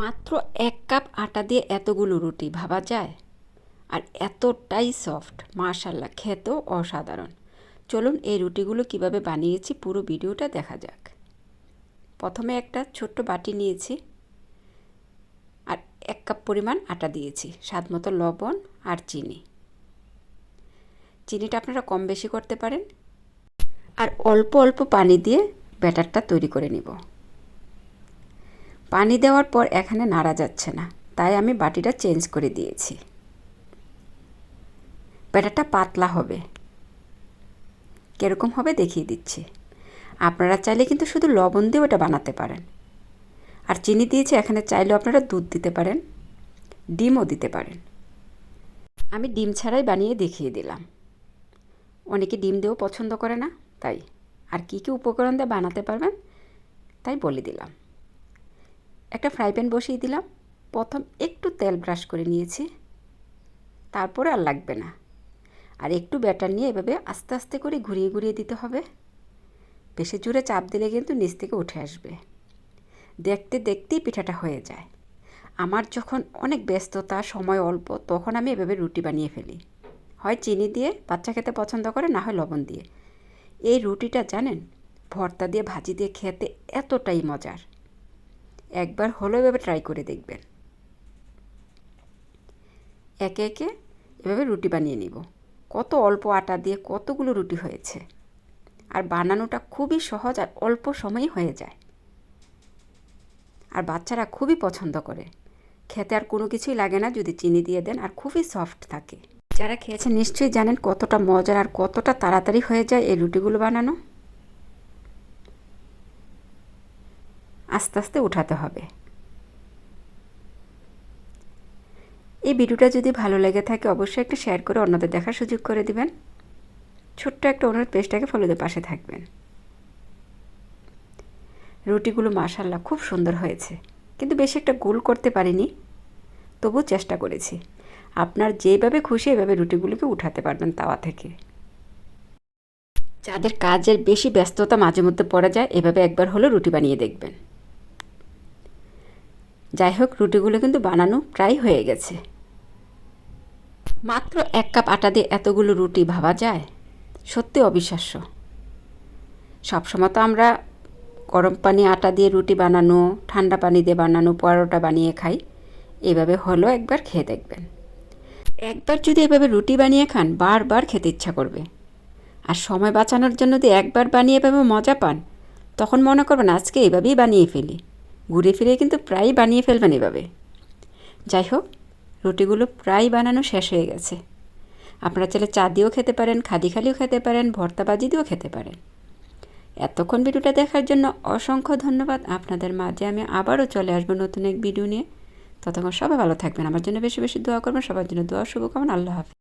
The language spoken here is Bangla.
মাত্র এক কাপ আটা দিয়ে এতগুলো রুটি ভাবা যায়? আর এতটাই সফট মাশাল্লাহ খেতেও অসাধারণ। চলুন এই রুটিগুলো কীভাবে বানিয়েছি পুরো ভিডিওটা দেখা যাক। প্রথমে একটা ছোট্ট বাটি নিয়েছি আর এক কাপ পরিমাণ আটা দিয়েছি, স্বাদ মতো লবণ আর চিনি। চিনিটা আপনারা কম বেশি করতে পারেন। আর অল্প অল্প পানি দিয়ে ব্যাটারটা তৈরি করে নিব। পানি দেওয়ার পর এখানে নাড়া যাচ্ছে না। তাই আমি বাটিটা চেঞ্জ করে দিয়েছি। ব্যাটারটা পাতলা হবে। কীরকম হবে দেখিয়ে দিচ্ছি। আপনারা চাইলে কিন্তু শুধু লবণ দিয়ে ওটা বানাতে পারেন। আর চিনি দিয়েছি, এখানে চাইলেও আপনারা দুধ দিতে পারেন, ডিমও দিতে পারেন। আমি ডিম ছাড়াই বানিয়ে দেখিয়ে দিলাম। অনেকে ডিম দিয়েও পছন্দ করে না, তাই। আর কী কী উপকরণ দিয়ে বানাতে পারবেন, তাই বলে দিলাম। একটা ফ্রাই প্যান বসিয়ে দিলাম। প্রথম একটু তেল ব্রাশ করে নিয়েছি। তারপরে আর লাগবে না। আর একটু ব্যাটার নিয়ে এভাবে আস্তে আস্তে করে ঘুরিয়ে ঘুরিয়ে দিতে হবে। বেশি জোরে চাপ দিলে কিন্তু নিচ থেকে উঠে আসবে। দেখতে দেখতেই পিঠাটা হয়ে যায়। আমার যখন অনেক ব্যস্ততা, সময় অল্প, তখন আমি এভাবে রুটি বানিয়ে ফেলি। হয় চিনি দিয়ে, বাচ্চা খেতে পছন্দ করে, না হয় লবণ দিয়ে। এই রুটিটা জানেন, ভর্তা দিয়ে, ভাজি দিয়ে খেতে এতটাই মজার। একবার হলেও এভাবে ট্রাই করে দেখবেন। একে একে এভাবে রুটি বানিয়ে নিব। কত অল্প আটা দিয়ে কতগুলো রুটি হয়েছে। আর বানানোটা খুবই সহজ আর অল্প সময়ই হয়ে যায়। আর বাচ্চারা খুবই পছন্দ করে। খেতে আর কোনো কিছুই লাগে না, যদি চিনি দিয়ে দেন আর খুবই সফট থাকে। যারা খেয়েছে নিশ্চয়ই জানেন কতটা মজার আর কতটা তাড়াতাড়ি হয়ে যায় এই রুটিগুলো বানানো। আস্তে আস্তে উঠাতে হবে। এই ভিডিওটা যদি ভালো লেগে থাকে, অবশ্যই একটা শেয়ার করে অন্যদের দেখার সুযোগ করে দিবেন। ছোট্ট একটা অনুরোধ, পেজটাকে ফলোদের পাশে থাকবেন। রুটিগুলো মাশাল্লাহ খুব সুন্দর হয়েছে। কিন্তু বেশি একটা গোল করতে পারিনি তবু চেষ্টা করেছি। আপনার যেভাবে খুশি, এভাবে রুটিগুলোকে উঠাতে পারবেন তাওয়া থেকে। যাদের কাজের বেশি ব্যস্ততা মাঝে মধ্যে পড়া যায়, এভাবে একবার হলো রুটি বানিয়ে দেখবেন। যাই হোক, রুটিগুলো কিন্তু বানানো প্রায় হয়ে গেছে। মাত্র এক কাপ আটা দিয়ে এতগুলো রুটি ভাবা যায়? সত্যি অবিশ্বাস্য। সবসময় তো আমরা গরম পানি আটা দিয়ে রুটি বানানো, ঠান্ডা পানি দিয়ে বানানো, পরোটা বানিয়ে খাই। এভাবে হলো একবার খেয়ে দেখবেন। একবার যদি এভাবে রুটি বানিয়ে খান, বারবার খেতে ইচ্ছা করবে। আর সময় বাঁচানোর জন্য যদি একবার বানিয়ে এভাবে মজা পান, তখন মনে করবেন আজকে এভাবেই বানিয়ে ফেলি। ঘুরে ফিরে কিন্তু প্রায় বানিয়ে ফেলবেন এভাবে। যাই হোক, রুটিগুলো প্রায় বানানো শেষ হয়ে গেছে। আপনারা চাইলে চা দিয়েও খেতে পারেন খাদি খালিও খেতে পারেন, ভর্তা বাজি দিয়েও খেতে পারেন। এতক্ষণ ভিডিওটা দেখার জন্য অসংখ্য ধন্যবাদ আপনাদের মাঝে। আমি আবারও চলে আসব নতুন এক ভিডিও নিয়ে। ততক্ষণ সবাই ভালো থাকবেন। আমার জন্য বেশি বেশি দোয়া করবেন। সবার জন্য দোয়া, শুভকামনা। আল্লাহ হাফিজ।